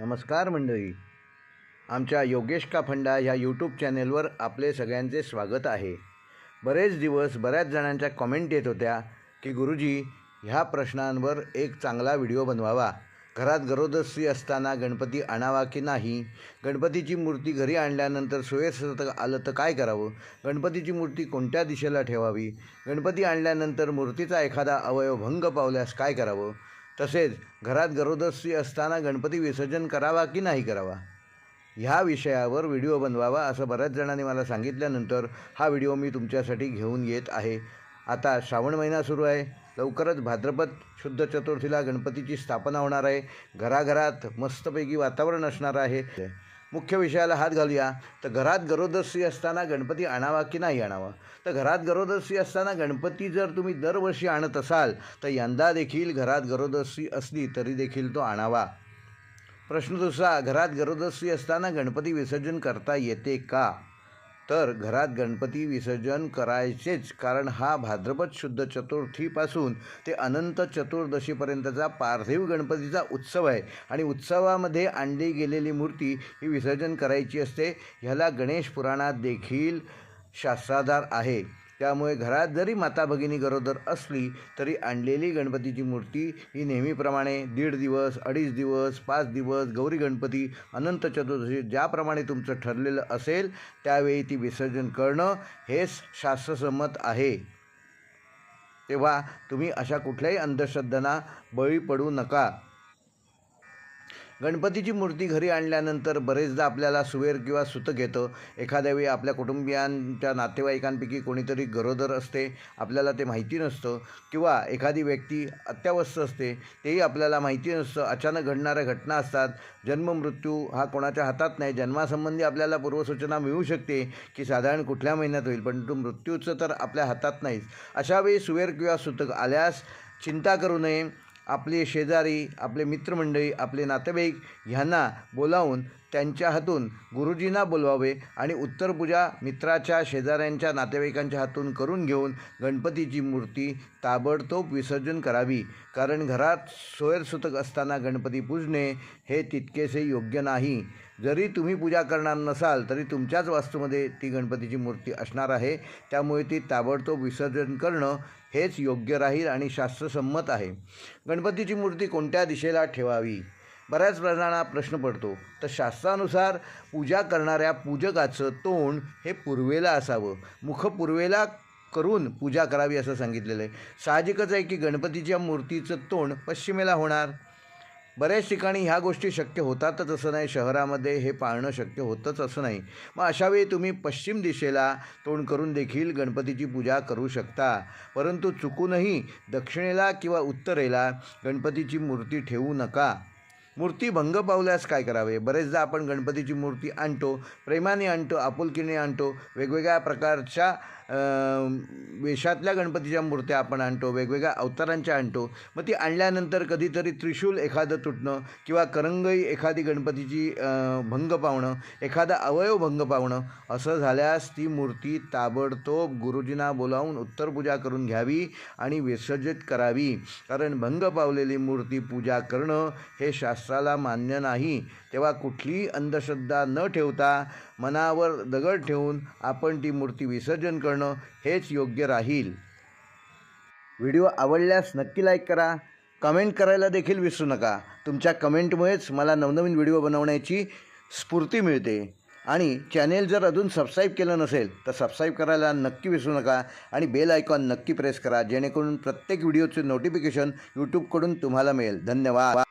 नमस्कार मंडळी. आमच्या योगेश का फंडा ह्या यूट्यूब चॅनेलवर आपले सगळ्यांचे स्वागत आहे. बरेच दिवस बऱ्याच जणांच्या कॉमेंट येत होत्या की गुरुजी ह्या प्रश्नांवर एक चांगला व्हिडिओ बनवावा. घरात गरोदस्ती असताना गणपती आणावा की नाही? गणपतीची मूर्ती घरी आणल्यानंतर सुयस्त आलं तर काय करावं? गणपतीची मूर्ती कोणत्या दिशेला ठेवावी? गणपती आणल्यानंतर मूर्तीचा एखादा अवयव भंग पावल्यास काय करावं? तसेच घरात गरोदस्ती असताना गणपती विसर्जन करावा की नाही करावा? ह्या विषयावर व्हिडिओ बनवावा असं बऱ्याच जणांनी मला सांगितल्यानंतर हा व्हिडिओ मी तुमच्यासाठी घेऊन येत आहे. आता श्रावण महिना सुरू आहे. लवकरच भाद्रपद शुद्ध चतुर्थीला गणपतीची स्थापना होणार आहे. घराघरात मस्तपैकी वातावरण असणार आहे. मुख्य विषयाला हात घालूया. तर घरात गरोदस्ती असताना गणपती आणावा की नाही आणावा? तर घरात गरोदस्ती असताना गणपती जर तुम्ही दरवर्षी आणत असाल तर यंदा देखील घरात गरोदस्ती असली तरी देखील तो आणावा. प्रश्न दुसरा घरात गरोदस्ती असताना गणपती विसर्जन करता येते का? तर घरात गणपती विसर्जन करायचेच कारण हा भाद्रपद शुद्ध चतुर्थीपासून ते अनंत चतुर्दशीपर्यंतचा पार्थिव गणपतीचा उत्सव आहे. आणि उत्सवामध्ये आणली गेलेली मूर्ती ही विसर्जन करायची असते. ह्याला गणेश पुराणात देखील शास्त्राधार आहे. त्यामुळे घरात जरी माता भगिनी गरोदर असली तरी आणलेली गणपतीची मूर्ती ही नेहमीप्रमाणे दीड दिवस अडीच दिवस पाच दिवस गौरी गणपती अनंत चतुर्दशी ज्याप्रमाणे तुमचं ठरलेलं असेल त्यावेळी ती विसर्जन करणं हेच शास्त्रसंमत आहे. तेव्हा तुम्ही अशा कुठल्याही अंधश्रद्धांना बळी पडू नका. गणपतीची मूर्ती घरी आणल्यानंतर बरेचदा आपल्याला सुवेर किंवा सुतक येतं एखाद्या वेळी आपल्या कुटुंबियांच्या नातेवाईकांपैकी कोणीतरी गरोदर असते आपल्याला ते माहिती नसतं. किंवा एखादी व्यक्ती अत्यावस्थ असते तेही आपल्याला माहिती नसतं. अचानक घडणाऱ्या घटना असतात. जन्म मृत्यू हा कोणाच्या हातात नाही. जन्मासंबंधी आपल्याला पूर्वसूचना मिळू शकते की साधारण कुठल्या महिन्यात होईल परंतु मृत्यूचं तर आपल्या हातात नाहीच. अशा वेळी सुवेर किंवा सुतक आल्यास चिंता करू नये. आपले शेजारी आपले मित्रमंडळी आपले नातेवाईक ह्यांना बोलावून त्यांच्या हातून गुरुजींना बोलवावे आणि उत्तरपूजा मित्राच्या शेजाऱ्यांच्या नातेवाईकांच्या हातून करून घेऊन गणपतीची मूर्ती ताबडतोब विसर्जन करावी. कारण घरात सोयरसुतक असताना गणपती पूजणे हे तितकेसे योग्य नाही. जरी तुम्ही पूजा करणार नसाल तरी तुमच्याच वास्तूमध्ये ती गणपतीची मूर्ती असणार आहे. त्यामुळे ती ताबडतोब विसर्जन करणं हेच योग्य राहील आणि शास्त्रसंमत आहे. गणपतीची मूर्ती कोणत्या दिशेला ठेवावी? बऱ्याच जणांना प्रश्न पडतो तर शास्त्रानुसार पूजा करणाऱ्या पूजकाचं तोंड हे पूर्वेला असावं. मुख पूर्वेला करून पूजा करावी असं सांगितलेलं आहे. साहजिकच आहे की गणपतीच्या मूर्तीचं तोंड पश्चिमेला होणार. बऱ्याच ठिकाणी ह्या गोष्टी शक्य होतातच असं नाही. शहरामध्ये हे पाळणं शक्य होतंच असं नाही. मग अशावेळी तुम्ही पश्चिम दिशेला तोंड करून देखील गणपतीची पूजा करू शकता. परंतु चुकूनही दक्षिणेला किंवा उत्तरेला गणपतीची मूर्ती ठेवू नका. मूर्ती भंग पावल्यास काय करावे? बरेचदा आपण गणपतीची मूर्ती आणतो प्रेमाने आणतो आपुलकीने आणतो वेगवेगळ्या प्रकारच्या वेशातल्या गणपतीच्या मूर्त्या आपण आणतो वेगवेगळ्या अवतारांच्या आणतो. मग ती आणल्यानंतर कधीतरी त्रिशूल एखादं तुटणं किंवा करंगई एखादी गणपतीची भंग पावणं एखादा अवयव भंग पावणं असं झाल्यास ती मूर्ती ताबडतोब गुरुजींना बोलावून उत्तरपूजा करून घ्यावी आणि विसर्जित करावी. कारण भंग पावलेली मूर्ती पूजा करणं हे शास्त्र शास्त्राला मान्य नाही तेव्हा कुठलीही अंधश्रद्धा न ठेवता मनावर दगड ठेवून आपण ती मूर्ती विसर्जन करणं हेच योग्य राहील. व्हिडिओ आवडल्यास नक्की लाईक करा. कमेंट करायला देखील विसरू नका. तुमच्या कमेंटमुळेच मला नवनवीन व्हिडिओ बनवण्याची स्फूर्ती मिळते. आणि चॅनेल जर अजून सबस्क्राईब केलं नसेल तर सबस्क्राईब करायला नक्की विसरू नका आणि बेल आयकॉन नक्की प्रेस करा जेणेकरून प्रत्येक व्हिडिओचे नोटिफिकेशन यूट्यूबकडून तुम्हाला मिळेल. धन्यवाद.